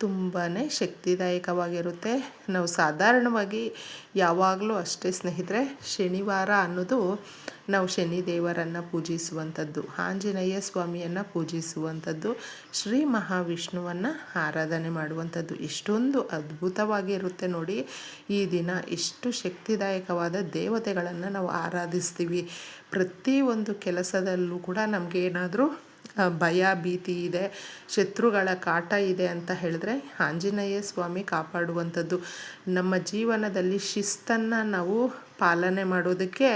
ತುಂಬಾ ಶಕ್ತಿದಾಯಕವಾಗಿರುತ್ತೆ. ನಾವು ಸಾಧಾರಣವಾಗಿ ಯಾವಾಗಲೂ ಅಷ್ಟೇ ಸ್ನೇಹಿತರೆ, ಶನಿವಾರ ಅನ್ನೋದು ನಾವು ಶನಿ ದೇವರನ್ನು ಪೂಜಿಸುವಂಥದ್ದು, ಆಂಜನೇಯ ಸ್ವಾಮಿಯನ್ನು ಪೂಜಿಸುವಂಥದ್ದು, ಶ್ರೀ ಮಹಾವಿಷ್ಣುವನ್ನು ಆರಾಧನೆ ಮಾಡುವಂಥದ್ದು. ಎಷ್ಟೊಂದು ಅದ್ಭುತವಾಗಿರುತ್ತೆ ನೋಡಿ, ಈ ದಿನ ಎಷ್ಟು ಶಕ್ತಿದಾಯಕವಾದ ದೇವತೆಗಳನ್ನು ನಾವು ಆರಾಧಿಸ್ತೀವಿ. ಪ್ರತಿಯೊಂದು ಕೆಲಸದಲ್ಲೂ ಕೂಡ ನಮಗೆ ಏನಾದರೂ ಭಯ ಭೀತಿ ಇದೆ, ಶತ್ರುಗಳ ಕಾಟ ಇದೆ ಅಂತ ಹೇಳಿದ್ರೆ ಆಂಜನೇಯ ಸ್ವಾಮಿ ಕಾಪಾಡುವಂಥದ್ದು. ನಮ್ಮ ಜೀವನದಲ್ಲಿ ಶಿಸ್ತನ್ನು ನಾವು ಪಾಲನೆ ಮಾಡೋದಕ್ಕೆ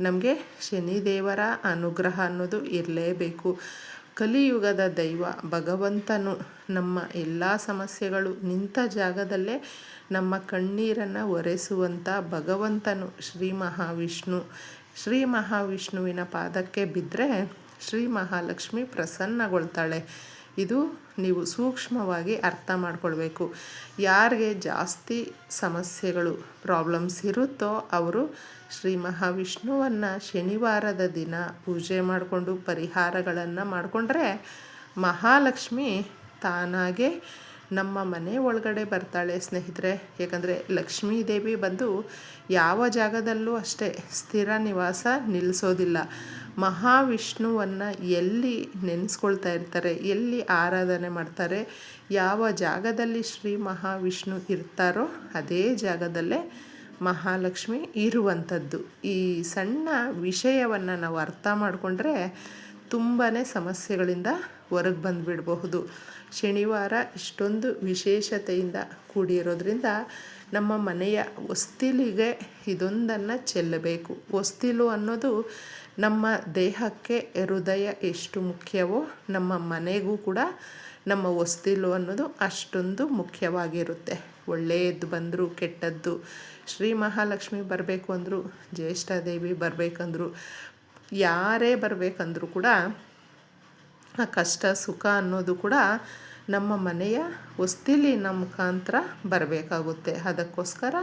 ನಮಗೆ ಶನಿದೇವರ ಅನುಗ್ರಹ ಅನ್ನೋದು ಇರಲೇಬೇಕು. ಕಲಿಯುಗದ ದೈವ, ಭಗವಂತನು ನಮ್ಮ ಎಲ್ಲ ಸಮಸ್ಯೆಗಳು ನಿಂತ ಜಾಗದಲ್ಲೇ ನಮ್ಮ ಕಣ್ಣೀರನ್ನು ಒರೆಸುವಂಥ ಭಗವಂತನು ಶ್ರೀ ಮಹಾವಿಷ್ಣು. ಶ್ರೀ ಮಹಾವಿಷ್ಣುವಿನ ಪಾದಕ್ಕೆ ಬಿದ್ದರೆ ಶ್ರೀ ಮಹಾಲಕ್ಷ್ಮಿ ಪ್ರಸನ್ನಗೊಳ್ತಾಳೆ. ಇದು ನೀವು ಸೂಕ್ಷ್ಮವಾಗಿ ಅರ್ಥ ಮಾಡ್ಕೊಳ್ಬೇಕು. ಯಾರಿಗೆ ಜಾಸ್ತಿ ಸಮಸ್ಯೆಗಳು ಪ್ರಾಬ್ಲಮ್ಸ್ ಇರುತ್ತೋ ಅವರು ಶ್ರೀ ಮಹಾವಿಷ್ಣುವನ್ನು ಶನಿವಾರದ ದಿನ ಪೂಜೆ ಮಾಡಿಕೊಂಡು ಪರಿಹಾರಗಳನ್ನು ಮಾಡಿಕೊಂಡ್ರೆ ಮಹಾಲಕ್ಷ್ಮಿ ತಾನಾಗೆ ನಮ್ಮ ಮನೆ ಒಳಗಡೆ ಬರ್ತಾಳೆ ಸ್ನೇಹಿತರೆ. ಯಾಕಂದರೆ ಲಕ್ಷ್ಮೀ ದೇವಿ ಬಂದು ಯಾವ ಜಾಗದಲ್ಲೂ ಅಷ್ಟೇ ಸ್ಥಿರ ನಿವಾಸ ನಿಲ್ಲಿಸೋದಿಲ್ಲ ಮಹಾವಿಷ್ಣುವನ್ನು ಎಲ್ಲಿ ನೆನೆಸ್ಕೊಳ್ತಾ ಇರ್ತಾರೆ, ಎಲ್ಲಿ ಆರಾಧನೆ ಮಾಡ್ತಾರೆ, ಯಾವ ಜಾಗದಲ್ಲಿ ಶ್ರೀ ಮಹಾವಿಷ್ಣು ಇರ್ತಾರೋ ಅದೇ ಜಾಗದಲ್ಲೇ ಮಹಾಲಕ್ಷ್ಮಿ ಇರುವಂಥದ್ದು. ಈ ಸಣ್ಣ ವಿಷಯವನ್ನು ನಾವು ಅರ್ಥ ಮಾಡಿಕೊಂಡ್ರೆ ತುಂಬಾ ಸಮಸ್ಯೆಗಳಿಂದ ಹೊರಗೆ ಬಂದುಬಿಡಬಹುದು. ಶನಿವಾರ ಇಷ್ಟೊಂದು ವಿಶೇಷತೆಯಿಂದ ಕೂಡಿರೋದ್ರಿಂದ ನಮ್ಮ ಮನೆಯ ಹೊಸ್ತಿಲಿಗೆ ಇದೊಂದನ್ನು ಚೆಲ್ಲಬೇಕು. ಹೊಸ್ತಿಲು ಅನ್ನೋದು ನಮ್ಮ ದೇಹಕ್ಕೆ ಹೃದಯ ಎಷ್ಟು ಮುಖ್ಯವೋ, ನಮ್ಮ ಮನೆಗೂ ಕೂಡ ನಮ್ಮ ಹೊಸ್ತಿಲು ಅನ್ನೋದು ಅಷ್ಟೊಂದು ಮುಖ್ಯವಾಗಿರುತ್ತೆ. ಒಳ್ಳೆಯದು ಬಂದರೂ ಕೆಟ್ಟದ್ದು. ಶ್ರೀ ಮಹಾಲಕ್ಷ್ಮಿ ಬರಬೇಕು ಅಂದರು ಜ್ಯೇಷ್ಠಾದೇವಿ ಬರಬೇಕಂದ್ರು, ಯಾರೇ ಬರಬೇಕಂದ್ರೂ ಕೂಡ ಆ ಕಷ್ಟ, ಸುಖ ಅನ್ನೋದು ಕೂಡ ನಮ್ಮ ಮನೆಯ ಹೊಸ್ತಿಲಿನ ಮುಖಾಂತರ ಬರಬೇಕಾಗುತ್ತೆ. ಅದಕ್ಕೋಸ್ಕರ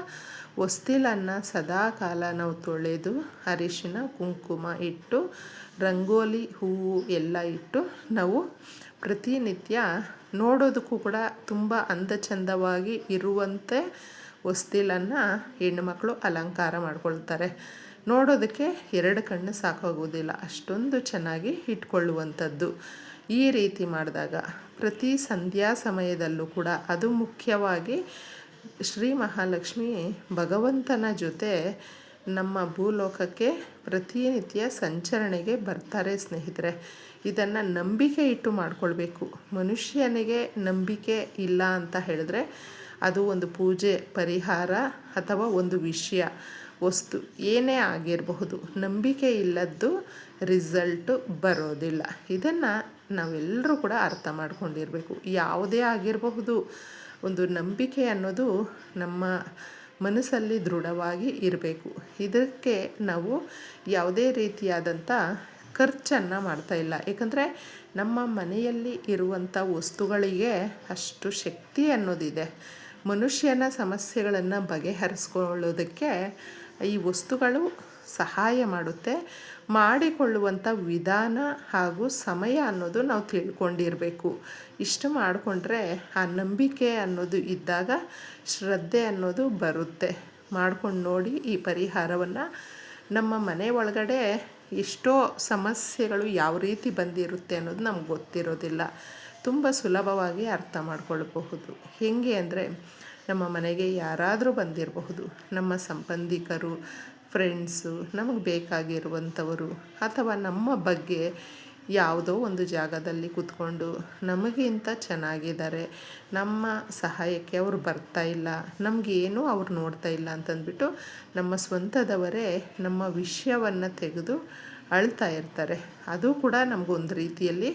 ಹೊಸ್ತಿಲನ್ನು ಸದಾ ಕಾಲ ನಾವು ತೊಳೆದು ಅರಿಶಿನ, ಕುಂಕುಮ ಇಟ್ಟು, ರಂಗೋಲಿ ಹೂವು ಎಲ್ಲ ಇಟ್ಟು ನಾವು ಪ್ರತಿನಿತ್ಯ ನೋಡೋದಕ್ಕೂ ಕೂಡ ತುಂಬ ಅಂದ ಚಂದವಾಗಿ ಇರುವಂತೆ ಹೊಸ್ತಿಲನ್ನು ಹೆಣ್ಣುಮಕ್ಕಳು ಅಲಂಕಾರ ಮಾಡ್ಕೊಳ್ತಾರೆ. ನೋಡೋದಕ್ಕೆ ಎರಡು ಕಣ್ಣು ಸಾಕಾಗೋದಿಲ್ಲ, ಅಷ್ಟೊಂದು ಚೆನ್ನಾಗಿ ಇಟ್ಕೊಳ್ಳುವಂಥದ್ದು. ಈ ರೀತಿ ಮಾಡಿದಾಗ ಪ್ರತಿ ಸಂಧ್ಯಾ ಸಮಯದಲ್ಲೂ ಕೂಡ ಅದು ಮುಖ್ಯವಾಗಿ ಶ್ರೀ ಮಹಾಲಕ್ಷ್ಮಿ ಭಗವಂತನ ಜೊತೆ ನಮ್ಮ ಭೂಲೋಕಕ್ಕೆ ಪ್ರತಿನಿತ್ಯ ಸಂಚರಣೆಗೆ ಬರ್ತಾರೆ ಸ್ನೇಹಿತರೆ. ಇದನ್ನು ನಂಬಿಕೆ ಇಟ್ಟು ಮಾಡಿಕೊಳ್ಬೇಕು. ಮನುಷ್ಯನಿಗೆ ನಂಬಿಕೆ ಇಲ್ಲ ಅಂತ ಹೇಳಿದ್ರೆ ಅದು ಒಂದು ಪೂಜೆ, ಪರಿಹಾರ ಅಥವಾ ಒಂದು ವಿಷಯ, ವಸ್ತು, ಏನೇ ಆಗಿರಬಹುದು. ನಂಬಿಕೆ ಇಲ್ಲದ್ದು ರಿಸಲ್ಟು ಬರೋದಿಲ್ಲ. ಇದನ್ನು ನಾವೆಲ್ಲರೂ ಕೂಡ ಅರ್ಥ ಮಾಡ್ಕೊಂಡಿರಬೇಕು. ಯಾವುದೇ ಆಗಿರಬಹುದು. ಒಂದು ನಂಬಿಕೆ ಅನ್ನೋದು ನಮ್ಮ ಮನಸ್ಸಲ್ಲಿ ದೃಢವಾಗಿ ಇರಬೇಕು. ಇದಕ್ಕೆ ನಾವು ಯಾವುದೇ ರೀತಿಯಾದಂಥ ಖರ್ಚನ್ನು ಮಾಡ್ತಾ ಇಲ್ಲ. ಏಕೆಂದರೆ ನಮ್ಮ ಮನೆಯಲ್ಲಿ ಇರುವಂಥ ವಸ್ತುಗಳಿಗೆ ಅಷ್ಟು ಶಕ್ತಿ ಅನ್ನೋದಿದೆ. ಮನುಷ್ಯನ ಸಮಸ್ಯೆಗಳನ್ನು ಬಗೆಹರಿಸ್ಕೊಳ್ಳೋದಕ್ಕೆ ಈ ವಸ್ತುಗಳು ಸಹಾಯ ಮಾಡುತ್ತೆ. ಮಾಡಿಕೊಳ್ಳುವಂಥ ವಿಧಾನ ಹಾಗೂ ಸಮಯ ಅನ್ನೋದು ನಾವು ತಿಳ್ಕೊಂಡಿರಬೇಕು. ಇಷ್ಟು ಮಾಡಿಕೊಂಡ್ರೆ ಆ ನಂಬಿಕೆ ಅನ್ನೋದು ಇದ್ದಾಗ ಶ್ರದ್ಧೆ ಅನ್ನೋದು ಬರುತ್ತೆ. ಮಾಡ್ಕೊಂಡು ನೋಡಿ ಈ ಪರಿಹಾರವನ್ನು ನಮ್ಮ ಮನೆ ಒಳಗಡೆ ಎಷ್ಟೋ ಸಮಸ್ಯೆಗಳು ಯಾವ ರೀತಿ ಬಂದಿರುತ್ತೆ ಅನ್ನೋದು ನಮ್ಗೆ ಗೊತ್ತಿರೋದಿಲ್ಲ. ತುಂಬ ಸುಲಭವಾಗಿ ಅರ್ಥ ಮಾಡ್ಕೊಳ್ಬಹುದು. ಹೇಗೆ ಅಂದರೆ ನಮ್ಮ ಮನೆಗೆ ಯಾರಾದರೂ ಬಂದಿರಬಹುದು. ನಮ್ಮ ಸಂಬಂಧಿಕರು ಫ್ರೆಂಡ್ಸು ನಮಗೆ ಬೇಕಾಗಿರುವಂಥವರು ಅಥವಾ ನಮ್ಮ ಬಗ್ಗೆ ಯಾವುದೋ ಒಂದು ಜಾಗದಲ್ಲಿ ಕೂತ್ಕೊಂಡು ನಮಗಿಂತ ಚೆನ್ನಾಗಿದ್ದಾರೆ, ನಮ್ಮ ಸಹಾಯಕ್ಕೆ ಅವರು ಬರ್ತಾ ಇಲ್ಲ ನಮಗೇನು ಅವ್ರು ನೋಡ್ತಾ ಇಲ್ಲ ಅಂತಂದ್ಬಿಟ್ಟು ನಮ್ಮ ಸ್ವಂತದವರೇ ನಮ್ಮ ವಿಷಯವನ್ನು ತೆಗೆದು ಅಳ್ತಾ ಇರ್ತಾರೆ. ಅದು ಕೂಡ ನಮಗೊಂದು ರೀತಿಯಲ್ಲಿ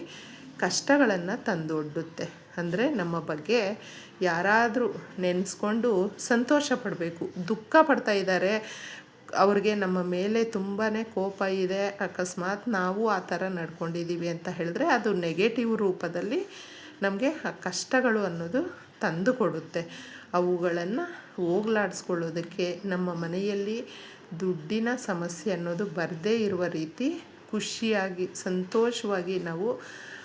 ಕಷ್ಟಗಳನ್ನು ತಂದೊಡ್ಡುತ್ತೆ. ಅಂದರೆ ನಮ್ಮ ಬಗ್ಗೆ ಯಾರಾದರೂ ನೆನೆಸ್ಕೊಂಡು ಸಂತೋಷ ಪಡಬೇಕು, ದುಃಖ ಪಡ್ತಾ ಇದ್ದಾರೆ ಅವ್ರಿಗೆ ನಮ್ಮ ಮೇಲೆ ತುಂಬಾ ಕೋಪ ಇದೆ. ಅಕಸ್ಮಾತ್ ನಾವು ಆ ಥರ ನಡ್ಕೊಂಡಿದ್ದೀವಿ ಅಂತ ಹೇಳಿದ್ರೆ ಅದು ನೆಗೆಟಿವ್ ರೂಪದಲ್ಲಿ ನಮಗೆ ಕಷ್ಟಗಳು ಅನ್ನೋದು ತಂದು ಕೊಡುತ್ತೆ. ಅವುಗಳನ್ನು ಹೋಗ್ಲಾಡಿಸ್ಕೊಳ್ಳೋದಕ್ಕೆ ನಮ್ಮ ಮನೆಯಲ್ಲಿ ದುಡ್ಡಿನ ಸಮಸ್ಯೆ ಅನ್ನೋದು ಬರದೇ ಇರುವ ರೀತಿ ಖುಷಿಯಾಗಿ, ಸಂತೋಷವಾಗಿ ನಾವು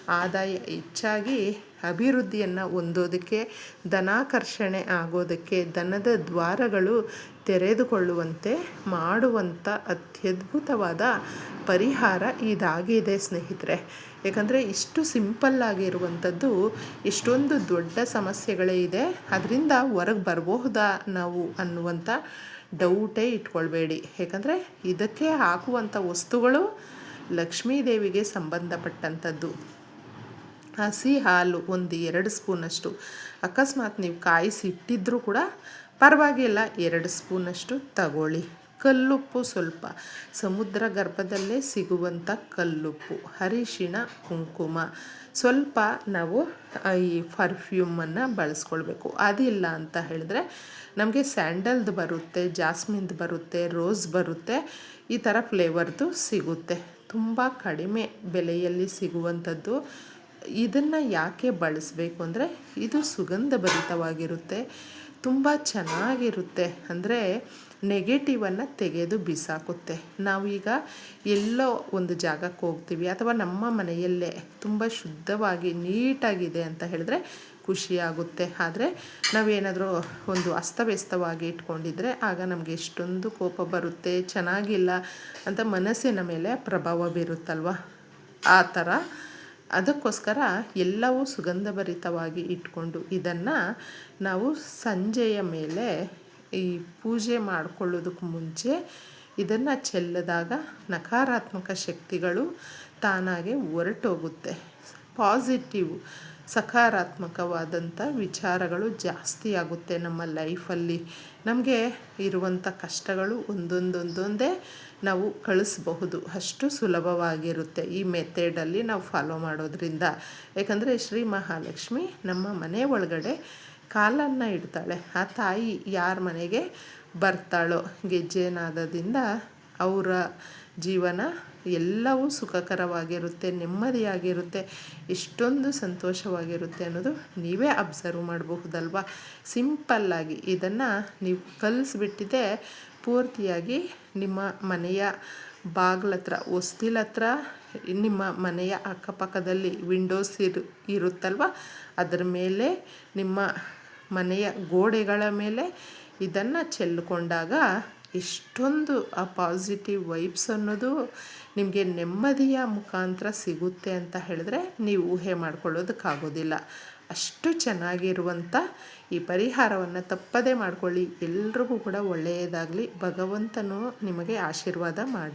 ಆದಾಯ ಹೆಚ್ಚಾಗಿ ಅಭಿವೃದ್ಧಿಯನ್ನು ಹೊಂದೋದಕ್ಕೆ, ಧನಾಕರ್ಷಣೆ ಆಗೋದಕ್ಕೆ ದನದ ದ್ವಾರಗಳು ತೆರೆದುಕೊಳ್ಳುವಂತೆ ಮಾಡುವಂಥ ಅತ್ಯದ್ಭುತವಾದ ಪರಿಹಾರ ಇದಾಗಿದೆ ಸ್ನೇಹಿತರೆ. ಯಾಕಂದರೆ ಇಷ್ಟು ಸಿಂಪಲ್ಲಾಗಿರುವಂಥದ್ದು ಇಷ್ಟೊಂದು ದೊಡ್ಡ ಸಮಸ್ಯೆಗಳೇ ಇದೆ. ಅದರಿಂದ ಹೊರಗೆ ಬರಬಹುದಾ ನಾವು ಅನ್ನುವಂಥ ಡೌಟೇ ಇಟ್ಕೊಳ್ಬೇಡಿ. ಯಾಕಂದರೆ ಇದಕ್ಕೆ ಹಾಕುವಂಥ ವಸ್ತುಗಳು ಲಕ್ಷ್ಮೀದೇವಿಗೆ ಸಂಬಂಧಪಟ್ಟಂಥದ್ದು ಹಸಿ ಹಾಲು ಒಂದು ಎರಡು ಸ್ಪೂನಷ್ಟು. ಅಕಸ್ಮಾತ್ ನೀವು ಕಾಯಿಸಿ ಇಟ್ಟಿದ್ದರೂ ಕೂಡ ಪರವಾಗಿಲ್ಲ, ಎರಡು ಸ್ಪೂನಷ್ಟು ತಗೊಳ್ಳಿ. ಕಲ್ಲುಪ್ಪು ಸ್ವಲ್ಪ. ಸಮುದ್ರ ಗರ್ಭದಲ್ಲೇ ಸಿಗುವಂಥ ಕಲ್ಲುಪ್ಪು, ಅರಿಶಿಣ, ಕುಂಕುಮ. ಸ್ವಲ್ಪ ನಾವು ಈ ಪರ್ಫ್ಯೂಮನ್ನು ಬಳಸ್ಕೊಳ್ಬೇಕು. ಅದಿಲ್ಲ ಅಂತ ಹೇಳಿದ್ರೆ ನಮಗೆ ಸ್ಯಾಂಡಲ್ದು ಬರುತ್ತೆ, ಜಾಸ್ಮಿನ್ದು ಬರುತ್ತೆ, ರೋಸ್ ಬರುತ್ತೆ, ಈ ಥರ ಫ್ಲೇವರ್ದು ಸಿಗುತ್ತೆ. ತುಂಬ ಕಡಿಮೆ ಬೆಲೆಯಲ್ಲಿ ಸಿಗುವಂಥದ್ದು. ಇದನ್ನು ಯಾಕೆ ಬಳಸಬೇಕು ಅಂದರೆ ಇದು ಸುಗಂಧ ಭರಿತವಾಗಿರುತ್ತೆ ತುಂಬ ಚೆನ್ನಾಗಿರುತ್ತೆ. ಅಂದರೆ ನೆಗೆಟಿವನ್ನು ತೆಗೆದು ಬಿಸಾಕುತ್ತೆ. ನಾವೀಗ ಎಲ್ಲೋ ಒಂದು ಜಾಗಕ್ಕೆ ಹೋಗ್ತೀವಿ, ಅಥವಾ ನಮ್ಮ ಮನೆಯಲ್ಲೇ ತುಂಬ ಶುದ್ಧವಾಗಿ ನೀಟಾಗಿದೆ ಅಂತ ಹೇಳಿದ್ರೆ ಖುಷಿಯಾಗುತ್ತೆ. ಆದರೆ ನಾವೇನಾದರೂ ಒಂದು ಅಸ್ತವ್ಯಸ್ತವಾಗಿ ಇಟ್ಕೊಂಡಿದ್ರೆ ಆಗ ನಮಗೆ ಎಷ್ಟೊಂದು ಕೋಪ ಬರುತ್ತೆ, ಚೆನ್ನಾಗಿಲ್ಲ ಅಂತ ಮನಸ್ಸಿನ ಮೇಲೆ ಪ್ರಭಾವ ಬೀರುತ್ತಲ್ವ? ಆ ಥರ ಅದಕ್ಕೋಸ್ಕರ ಎಲ್ಲವೂ ಸುಗಂಧಭರಿತವಾಗಿ ಇಟ್ಕೊಂಡು ಇದನ್ನು ನಾವು ಸಂಜೆಯ ಮೇಲೆ ಈ ಪೂಜೆ ಮಾಡಿಕೊಳ್ಳೋದಕ್ಕೆ ಮುಂಚೆ ಇದನ್ನು ಚೆಲ್ಲಿದಾಗ ನಕಾರಾತ್ಮಕ ಶಕ್ತಿಗಳು ತಾನಾಗೆ ಹೊರಟೋಗುತ್ತೆ. ಪಾಸಿಟಿವ್ ಸಕಾರಾತ್ಮಕವಾದಂಥ ವಿಚಾರಗಳು ಜಾಸ್ತಿ ಆಗುತ್ತೆ ನಮ್ಮ ಲೈಫಲ್ಲಿ. ನಮಗೆ ಇರುವಂಥ ಕಷ್ಟಗಳು ಒಂದೊಂದೊಂದೊಂದೇ ನಾವು ಕಳಿಸ್ಬಹುದು. ಅಷ್ಟು ಸುಲಭವಾಗಿರುತ್ತೆ ಈ ಮೆಥಡಲ್ಲಿ ನಾವು ಫಾಲೋ ಮಾಡೋದ್ರಿಂದ. ಯಾಕಂದರೆ ಶ್ರೀ ಮಹಾಲಕ್ಷ್ಮಿ ನಮ್ಮ ಮನೆ ಒಳಗಡೆ ಕಾಲನ್ನು ಇಡ್ತಾಳೆ. ಆ ತಾಯಿ ಯಾರ ಮನೆಗೆ ಬರ್ತಾಳೋ ಗೆಜ್ಜೆನಾದದಿಂದ ಅವರ ಜೀವನ ಎಲ್ಲವೂ ಸುಖಕರವಾಗಿರುತ್ತೆ, ನೆಮ್ಮದಿಯಾಗಿರುತ್ತೆ, ಎಷ್ಟೊಂದು ಸಂತೋಷವಾಗಿರುತ್ತೆ ಅನ್ನೋದು ನೀವೇ ಅಬ್ಸರ್ವ್ ಮಾಡಬಹುದಲ್ವ? ಸಿಂಪಲ್ಲಾಗಿ ಇದನ್ನು ನೀವು ಕಲಿಸ್ಬಿಟ್ಟಿದೆ ಪೂರ್ತಿಯಾಗಿ ನಿಮ್ಮ ಮನೆಯ ಬಾಗ್ಲತ್ರ ಹತ್ರ ನಿಮ್ಮ ಮನೆಯ ಅಕ್ಕಪಕ್ಕದಲ್ಲಿ ವಿಂಡೋಸ್ ಇರು, ಇರುತ್ತಲ್ವ? ಅದರ ಮೇಲೆ ನಿಮ್ಮ ಮನೆಯ ಗೋಡೆಗಳ ಮೇಲೆ ಇದನ್ನು ಚೆಲ್ಕೊಂಡಾಗ ಎಷ್ಟೊಂದು ಆ ಪಾಸಿಟಿವ್ ವೈಬ್ಸ್ ಅನ್ನೋದು ನಿಮಗೆ ನೆಮ್ಮದಿಯ ಮುಖಾಂತರ ಸಿಗುತ್ತೆ ಅಂತ ಹೇಳಿದ್ರೆ ನೀವು ಊಹೆ ಮಾಡ್ಕೊಳ್ಳೋದಕ್ಕಾಗೋದಿಲ್ಲ. ಅಷ್ಟು ಚೆನ್ನಾಗಿರುವಂಥ ಈ ಪರಿಹಾರವನ್ನು ತಪ್ಪದೇ ಮಾಡಿಕೊಳ್ಳಿ. ಎಲ್ರಿಗೂ ಕೂಡ ಒಳ್ಳೆಯದಾಗಲಿ. ಭಗವಂತನು ನಿಮಗೆ ಆಶೀರ್ವಾದ ಮಾಡಲಿ.